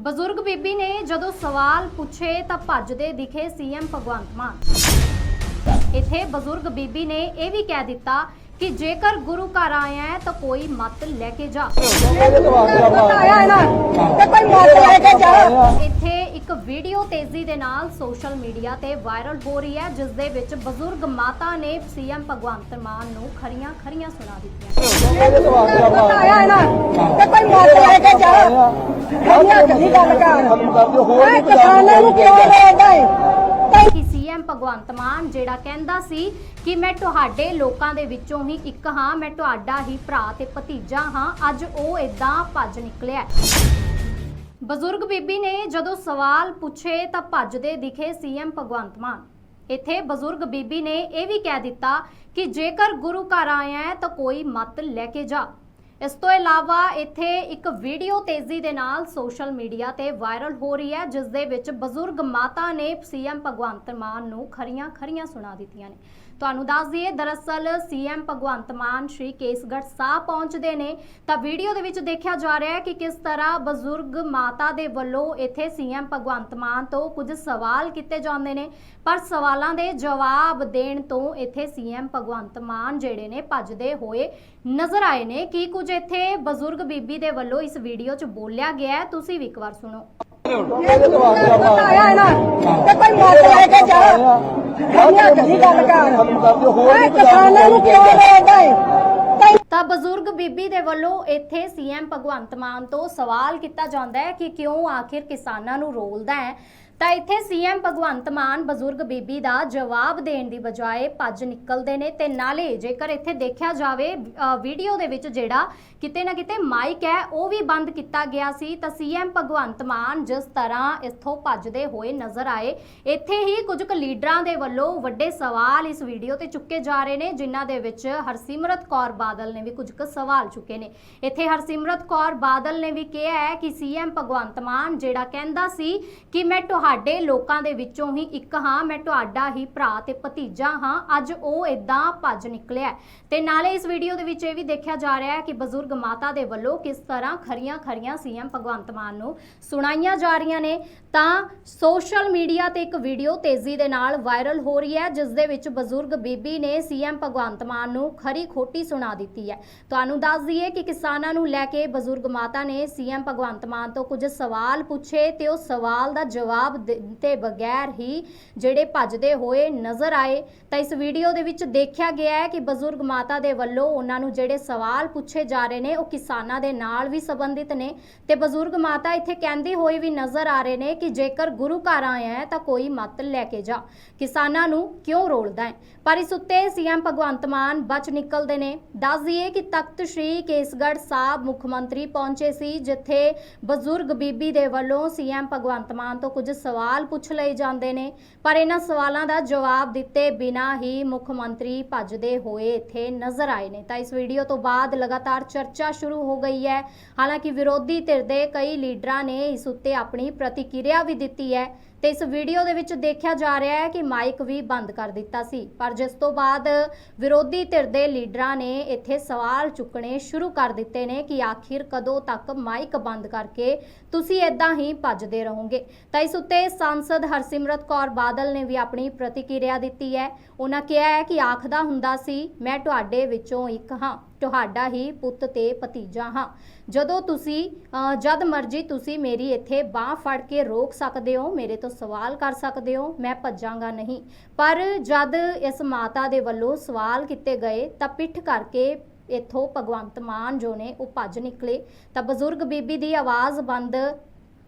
ਬਜ਼ੁਰਗ ਬੀਬੀ ਨੇ ਜਦੋਂ ਸਵਾਲ ਪੁੱਛੇ ਤਾਂ ਭੱਜਦੇ ਦਿਖੇ ਸੀਐਮ ਭਗਵੰਤ ਮਾਨ। ਇੱਥੇ ਬਜ਼ੁਰਗ ਬੀਬੀ ਨੇ ਇਹ ਵੀ ਕਹਿ ਦਿੱਤਾ ਕਿ ਜੇਕਰ ਗੁਰੂ ਘਰ ਆਇਆ ਹੈ ਤਾਂ ਕੋਈ ਮਤ ਲੈ ਕੇ ਜਾ। ਇੱਥੇ ਇੱਕ ਵੀਡੀਓ ਤੇਜ਼ੀ ਦੇ ਨਾਲ ਸੋਸ਼ਲ ਮੀਡੀਆ ਤੇ ਵਾਇਰਲ ਹੋ ਰਹੀ ਹੈ, ਜਿਸ ਦੇ ਵਿੱਚ ਬਜ਼ੁਰਗ ਮਾਤਾ ਨੇ ਸੀਐਮ ਭਗਵੰਤ ਮਾਨ ਨੂੰ ਖਰੀਆਂ ਖਰੀਆਂ ਸੁਣਾ ਦਿੱਤੀਆਂ। ਭਗਵੰਤ ਮਾਨ, ਜਿਹੜਾ ਕਹਿੰਦਾ ਸੀ ਕਿ ਮੈਂ ਤੁਹਾਡੇ ਲੋਕਾਂ ਦੇ ਵਿੱਚੋਂ ਹੀ ਇੱਕ ਹਾਂ, ਮੈਂ ਤੁਹਾਡਾ ਹੀ ਭਰਾ ਤੇ ਭਤੀਜਾ ਹਾਂ, ਅੱਜ ਉਹ ਇਦਾਂ ਭੱਜ ਨਿਕਲਿਆ ਬਜ਼ੁਰਗ ਬੀਬੀ ਨੇ ਜਦੋਂ ਸਵਾਲ ਪੁੱਛੇ ਤਾਂ ਭੱਜਦੇ ਦਿਖੇ ਸੀਐਮ ਭਗਵੰਤ ਮਾਨ। ਇੱਥੇ ਬਜ਼ੁਰਗ ਬੀਬੀ ਨੇ ਇਹ ਵੀ ਕਹਿ ਦਿੱਤਾ ਕਿ ਜੇਕਰ ਗੁਰੂ ਘਰ ਆਇਆ ਹੈ ਤਾਂ ਕੋਈ ਮਤ ਲੈ ਕੇ ਜਾ। ਇਸ ਤੋਂ ਇਲਾਵਾ ਇੱਥੇ ਇੱਕ ਵੀਡੀਓ ਤੇਜ਼ੀ ਦੇ ਨਾਲ ਸੋਸ਼ਲ ਮੀਡੀਆ ਤੇ ਵਾਇਰਲ ਹੋ ਰਹੀ ਹੈ, ਜਿਸ ਦੇ ਵਿੱਚ ਬਜ਼ੁਰਗ ਮਾਤਾ ਨੇ ਸੀਐਮ ਭਗਵੰਤ ਮਾਨ ਨੂੰ ਖਰੀਆਂ ਖਰੀਆਂ ਸੁਣਾ ਦਿੱਤੀਆਂ ਨੇ। ਤੁਹਾਨੂੰ ਦੱਸ ਦਈਏ, ਦਰਅਸਲ ਸੀਐਮ ਭਗਵੰਤ ਮਾਨ ਸ਼੍ਰੀ ਕੇਸਗੜ੍ਹ ਸਾਹਿਬ ਪਹੁੰਚਦੇ ਨੇ। ਤਾਂ ਵੀਡੀਓ ਦੇ ਵਿੱਚ ਦੇਖਿਆ ਜਾ ਰਿਹਾ ਹੈ ਕਿ ਕਿਸ ਤਰ੍ਹਾਂ ਬਜ਼ੁਰਗ ਮਾਤਾ ਦੇ ਵੱਲੋਂ ਇੱਥੇ ਸੀਐਮ ਭਗਵੰਤ ਮਾਨ ਤੋਂ ਕੁਝ ਸਵਾਲ ਕੀਤੇ ਜਾਂਦੇ ਨੇ। ਪਰ ਸਵਾਲਾਂ ਦੇ ਜਵਾਬ ਦੇਣ ਤੋਂ ਇੱਥੇ ਸੀਐਮ ਭਗਵੰਤ ਮਾਨ ਜਿਹੜੇ ਨੇ ਭੱਜਦੇ ਹੋਏ ਨਜ਼ਰ ਆਏ ਨੇ। ਕੀ ਕੁਝ ਇੱਥੇ ਬਜ਼ੁਰਗ ਬੀਬੀ ਦੇ ਵੱਲੋਂ ਇਸ ਵੀਡੀਓ 'ਚ ਬੋਲਿਆ ਗਿਆ ਹੈ? ਤੁਸੀਂ ਵੀ ਇੱਕ ਵਾਰ ਸੁਣੋ। ਆਇਆ ਨਾ ਤੇ ਕੋਈ ਮਤ ਲੈ ਕੇ ਜਾ ਦੁਨੀਆ ਕਦੀ ਗੱਲ ਕਰ ਇਹ ਕਿਸਾਨਾਂ ਨੂੰ ਕਿਉਂ ਰੋਕਦਾ ਹੈ ਤਾਂ ਬਜ਼ੁਰਗ ਬੀਬੀ ਦੇ ਵੱਲੋਂ ਇੱਥੇ ਸੀਐਮ ਭਗਵੰਤ ਮਾਨ ਤੋਂ ਸਵਾਲ ਕੀਤਾ ਜਾਂਦਾ ਹੈ ਕਿ ਕਿਉਂ ਆਖਿਰ ਕਿਸਾਨਾਂ ਨੂੰ ਰੋਲਦਾ ਹੈ? ਤਾਂ ਇੱਥੇ ਸੀਐਮ ਭਗਵੰਤ ਮਾਨ ਬਜ਼ੁਰਗ ਬੀਬੀ ਦਾ ਜਵਾਬ ਦੇਣ ਦੀ ਬਜਾਏ ਭੱਜ ਨਿਕਲਦੇ ਨੇ ਤੇ ਨਾਲੇ ਜੇਕਰ ਇੱਥੇ ਦੇਖਿਆ ਜਾਵੇ ਵੀਡੀਓ ਦੇ ਵਿੱਚ ਜਿਹੜਾ ਕਿਤੇ ਨਾ ਕਿਤੇ ਮਾਈਕ ਹੈ, ਉਹ ਵੀ ਬੰਦ ਕੀਤਾ ਗਿਆ ਸੀ। ਤਾਂ ਸੀਐਮ ਭਗਵੰਤ ਮਾਨ ਜਿਸ ਤਰ੍ਹਾਂ ਇੱਥੋਂ ਭੱਜਦੇ ਹੋਏ ਨਜ਼ਰ ਆਏ, ਇੱਥੇ ਹੀ ਕੁਝ ਕੁ ਲੀਡਰਾਂ ਦੇ ਵੱਲੋਂ ਵੱਡੇ ਸਵਾਲ ਇਸ ਵੀਡੀਓ ਤੇ ਚੁੱਕੇ ਜਾ ਰਹੇ ਨੇ, ਜਿਨ੍ਹਾਂ ਦੇ ਵਿੱਚ ਹਰਸਿਮਰਤ ਕੌਰ ਬਾਦਲ ਨੇ ਵੀ ਕੁਝ ਕੁ ਸਵਾਲ ਚੁੱਕੇ ਨੇ। ਇੱਥੇ ਹਰਸਿਮਰਤ ਕੌਰ ਬਾਦਲ ਨੇ ਵੀ ਕਿਹਾ ਹੈ ਕਿ ਸੀਐਮ ਭਗਵੰਤ ਮਾਨ ਜਿਹੜਾ ਕਹਿੰਦਾ ਸੀ ਕਿ ਮੈਂ ਤੁਹਾਡੇ ਤੁਹਾਡੇ ਲੋਕਾਂ ਦੇ ਵਿੱਚੋਂ ਹੀ ਇੱਕ ਹਾਂ, ਮੈਂ ਤੁਹਾਡਾ ਹੀ ਭਰਾ ਤੇ ਭਤੀਜਾ ਹਾਂ। ਅੱਜ ਉਹ ਇਦਾਂ ਭੱਜ ਨਿਕਲਿਆ ਹੈ। ਤੇ ਨਾਲੇ ਇਸ ਵੀਡੀਓ ਦੇ ਵਿੱਚ ਇਹ ਵੀ ਦੇਖਿਆ ਜਾ ਰਿਹਾ ਹੈ ਕਿ ਬਜ਼ੁਰਗ ਮਾਤਾ ਦੇ ਵੱਲੋਂ ਕਿਸ ਤਰ੍ਹਾਂ ਖਰੀਆਂ ਖਰੀਆਂ ਸੀਐਮ ਭਗਵੰਤ ਮਾਨ ਨੂੰ ਸੁਣਾਈਆਂ ਜਾ ਰਹੀਆਂ ਨੇ। ਤਾਂ ਸੋਸ਼ਲ ਮੀਡੀਆ ਤੇ ਇੱਕ ਵੀਡੀਓ ਤੇਜ਼ੀ ਦੇ ਨਾਲ ਵਾਇਰਲ ਹੋ ਰਹੀ ਹੈ, ਜਿਸ ਦੇ ਵਿੱਚ ਬਜ਼ੁਰਗ ਬੀਬੀ ਨੇ ਸੀਐਮ ਭਗਵੰਤ ਮਾਨ ਨੂੰ ਖਰੀ ਖੋਟੀ ਸੁਣਾ ਦਿੱਤੀ ਹੈ। ਤੁਹਾਨੂੰ ਦੱਸ ਦਈਏ ਕਿ ਕਿਸਾਨਾਂ ਨੂੰ ਲੈ ਕੇ ਬਜ਼ੁਰਗ ਮਾਤਾ ਨੇ ਸੀਐਮ ਭਗਵੰਤ ਮਾਨ ਤੋਂ ਕੁਝ ਸਵਾਲ ਪੁੱਛੇ ਤੇ ਉਹ ਸਵਾਲ ਦਾ ਜਵਾਬ ਦਿੱਤੇ ਬਗੈਰ ਹੀ ਜਿਹੜੇ ਭੱਜਦੇ ਹੋਏ ਨਜ਼ਰ ਆਏ, ਤਾਂ ਇਸ ਵੀਡੀਓ ਦੇ ਵਿੱਚ ਦੇਖਿਆ ਗਿਆ ਹੈ ਕਿ ਬਜ਼ੁਰਗ ਮਾਤਾ ਦੇ ਵੱਲੋਂ ਉਹਨਾਂ ਨੂੰ ਜਿਹੜੇ ਸਵਾਲ ਪੁੱਛੇ ਜਾ ਰਹੇ ਨੇ, ਉਹ ਕਿਸਾਨਾਂ ਦੇ ਨਾਲ ਵੀ ਸੰਬੰਧਿਤ ਨੇ ਤੇ ਬਜ਼ੁਰਗ ਮਾਤਾ ਇੱਥੇ ਕਹਿੰਦੇ ਹੋਏ ਵੀ ਨਜ਼ਰ ਆ ਰਹੇ ਨੇ ਕਿ ਜੇਕਰ ਗੁਰੂ ਘਰ ਆਇਆ ਹੈ ਤਾਂ ਕੋਈ ਮਤ ਲੈ ਕੇ ਜਾ। ਕਿਸਾਨਾਂ ਨੂੰ ਕਿਉਂ ਰੋਲਦਾ ਹੈ? ਪਰ ਇਸ ਉੱਤੇ ਸੀਐਮ ਭਗਵੰਤ ਮਾਨ ਬਚ ਨਿਕਲਦੇ ਨੇ। ਦੱਸ ਦਈਏ ਕਿ ਤਖਤ ਸ੍ਰੀ ਕੇਸਗੜ੍ਹ ਸਾਹਿਬ ਮੁੱਖ ਮੰਤਰੀ ਪਹੁੰਚੇ ਸੀ, ਜਿੱਥੇ ਬਜ਼ੁਰਗ ਬੀਬੀ ਦੇ ਵੱਲੋਂ ਸੀਐਮ ਭਗਵੰਤ ਮਾਨ ਤੋਂ ਕੁਝ ਸਵਾਲ ਪੁੱਛ ਲਏ ਜਾਂਦੇ ਨੇ, ਪਰ ਇਹਨਾਂ ਸਵਾਲਾਂ ਦਾ ਜਵਾਬ ਦਿੱਤੇ ਬਿਨਾਂ ਹੀ ਮੁੱਖ ਮੰਤਰੀ ਭੱਜਦੇ ਹੋਏ ਇੱਥੇ ਨਜ਼ਰ ਆਏ ਨੇ। ਤਾਂ ਇਸ ਵੀਡੀਓ ਤੋਂ ਬਾਅਦ ਲਗਾਤਾਰ ਚਰਚਾ ਸ਼ੁਰੂ ਹੋ ਗਈ ਹੈ। ਹਾਲਾਂਕਿ ਵਿਰੋਧੀ ਧਿਰ ਦੇ ਕਈ ਲੀਡਰਾਂ ਨੇ ਇਸ ਉੱਤੇ ਆਪਣੀ ਪ੍ਰਤੀਕਿਰਿਆ ਵੀ ਦਿੱਤੀ ਹੈ। ਤੇ ਇਸ ਵੀਡੀਓ ਦੇ ਵਿੱਚ ਦੇਖਿਆ ਜਾ ਰਿਹਾ ਹੈ ਕਿ ਮਾਈਕ ਵੀ ਬੰਦ ਕਰ ਦਿੱਤਾ ਸੀ। ਪਰ ਜਿਸ ਤੋਂ ਬਾਅਦ ਵਿਰੋਧੀ ਧਿਰ ਦੇ ਲੀਡਰਾਂ ਨੇ ਇੱਥੇ ਸਵਾਲ ਚੁੱਕਣੇ ਸ਼ੁਰੂ ਕਰ ਦਿੱਤੇ ਨੇ ਕਿ ਆਖਿਰ ਕਦੋਂ ਤੱਕ ਮਾਈਕ ਬੰਦ ਕਰਕੇ ਤੁਸੀਂ ਇਦਾਂ ਹੀ ਭੱਜਦੇ ਰਹੋਗੇ। ਤਾਂ ਇਸ ਉੱਤੇ ਸੰਸਦ ਹਰਸਿਮਰਤ ਕੌਰ ਬਾਦਲ ਨੇ ਵੀ ਆਪਣੀ ਪ੍ਰਤੀਕਿਰਿਆ ਦਿੱਤੀ ਹੈ। ਉਹਨਾਂ ਕਿਹਾ ਹੈ ਕਿ ਆਖਦਾ ਹੁੰਦਾ ਸੀ, ਮੈਂ ਤੁਹਾਡੇ ਵਿੱਚੋਂ ਇੱਕ ਹਾਂ। ਤੁਹਾਡਾ ਹੀ ਪੁੱਤ ਤੇ ਭਤੀਜਾ ਹਾਂ। ਜਦੋਂ ਤੁਸੀਂ ਜਦ ਮਰਜ਼ੀ ਤੁਸੀਂ ਮੇਰੀ ਇੱਥੇ ਬਾਹ ਫੜ ਕੇ ਰੋਕ ਸਕਦੇ ਹੋ, ਮੇਰੇ ਤੋਂ ਸਵਾਲ ਕਰ ਸਕਦੇ ਹੋ, ਮੈਂ ਭੱਜਾਂਗਾ ਨਹੀਂ। ਪਰ ਜਦ ਇਸ ਮਾਤਾ ਦੇ ਵੱਲੋਂ ਸਵਾਲ ਕੀਤੇ ਗਏ, ਤਾਂ ਪਿੱਠ ਕਰਕੇ ਇੱਥੋਂ ਭਗਵੰਤ ਮਾਨ ਜੋ ਨੇ, ਉਹ ਭੱਜ ਨਿਕਲੇ। ਤਾਂ ਬਜ਼ੁਰਗ ਬੀਬੀ ਦੀ ਆਵਾਜ਼ ਬੰਦ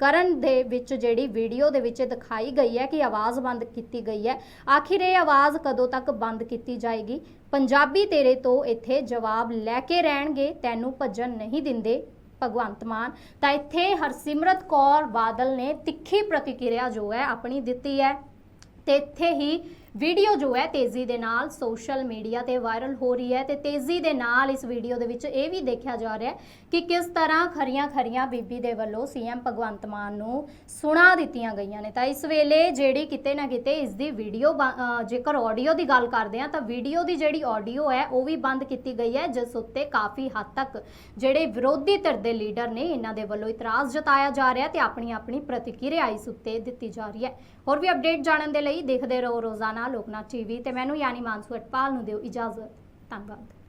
ਕਰਨ ਦੇ ਵਿੱਚ ਜਿਹੜੀ ਵੀਡੀਓ ਦੇ ਵਿੱਚ ਦਿਖਾਈ ਗਈ ਹੈ ਕਿ ਆਵਾਜ਼ ਬੰਦ ਕੀਤੀ ਗਈ ਹੈ। ਆਖਿਰ ਇਹ ਆਵਾਜ਼ ਕਦੋਂ ਤੱਕ ਬੰਦ ਕੀਤੀ ਜਾਏਗੀ? ਪੰਜਾਬੀ ਤੇਰੇ ਤੋਂ ਇੱਥੇ ਜਵਾਬ ਲੈ ਕੇ ਰਹਿਣਗੇ, ਤੈਨੂੰ ਭੱਜਣ ਨਹੀਂ ਦਿੰਦੇ ਭਗਵੰਤ ਮਾਨ। ਤਾਂ ਇੱਥੇ ਹਰਸਿਮਰਤ ਕੌਰ ਬਾਦਲ ਨੇ ਤਿੱਖੀ ਪ੍ਰਤੀਕਿਰਿਆ ਜੋ ਹੈ ਆਪਣੀ ਦਿੱਤੀ ਹੈ। ਤੇ ਇੱਥੇ ਹੀ ਵੀਡੀਓ ਜੋ ਹੈ ਤੇਜ਼ੀ ਦੇ ਨਾਲ ਸੋਸ਼ਲ ਮੀਡੀਆ ਤੇ ਵਾਇਰਲ ਹੋ ਰਹੀ ਹੈ ਤੇ ਤੇਜ਼ੀ ਦੇ ਨਾਲ ਇਸ ਵੀਡੀਓ ਦੇ ਵਿੱਚ ਇਹ ਵੀ ਦੇਖਿਆ ਜਾ ਰਿਹਾ ਹੈ ਕਿ ਕਿਸ ਤਰ੍ਹਾਂ ਖਰੀਆਂ ਖਰੀਆਂ ਬੀਬੀ ਦੇ ਵੱਲੋਂ ਸੀਐਮ ਭਗਵੰਤ ਮਾਨ ਨੂੰ ਸੁਣਾ ਦਿੱਤੀਆਂ ਗਈਆਂ ਨੇ। ਤਾਂ ਇਸ ਵੇਲੇ ਜਿਹੜੀ ਕਿਤੇ ਨਾ ਕਿਤੇ ਇਸ ਦੀ ਵੀਡੀਓ ਜੇਕਰ ਆਡੀਓ ਦੀ ਗੱਲ ਕਰਦੇ ਆ ਤਾਂ ਵੀਡੀਓ ਦੀ ਜਿਹੜੀ ਆਡੀਓ ਹੈ ਉਹ ਵੀ ਬੰਦ ਕੀਤੀ ਗਈ ਹੈ, ਜਿਸ ਉੱਤੇ ਕਾਫੀ ਹੱਦ ਤੱਕ ਜਿਹੜੇ ਵਿਰੋਧੀ ਧਿਰ ਦੇ ਲੀਡਰ ਨੇ ਇਹਨਾਂ ਦੇ ਵੱਲੋਂ ਇਤਰਾਜ਼ ਜਤਾਇਆ ਜਾ ਰਿਹਾ ਤੇ ਆਪਣੀ ਆਪਣੀ ਪ੍ਰਤੀਕਿਰਿਆ ਇਸ ਉੱਤੇ ਦਿੱਤੀ ਜਾ ਰਹੀ ਹੈ। ਹੋਰ ਵੀ ਅਪਡੇਟ ਜਾਣਨ ਦੇ ਲਈ ਦੇਖਦੇ ਰਹੋ ਰੋਜ਼ਾਨਾ ਲੋਕਨਾਥ ਟੀਵੀ ਤੇ ਮੈਨੂੰ ਯਾਨੀ ਮਾਨਸੂ ਅਟਪਾਲ ਨੂੰ ਦਿਓ ਇਜਾਜ਼ਤ। ਧੰਨਵਾਦ।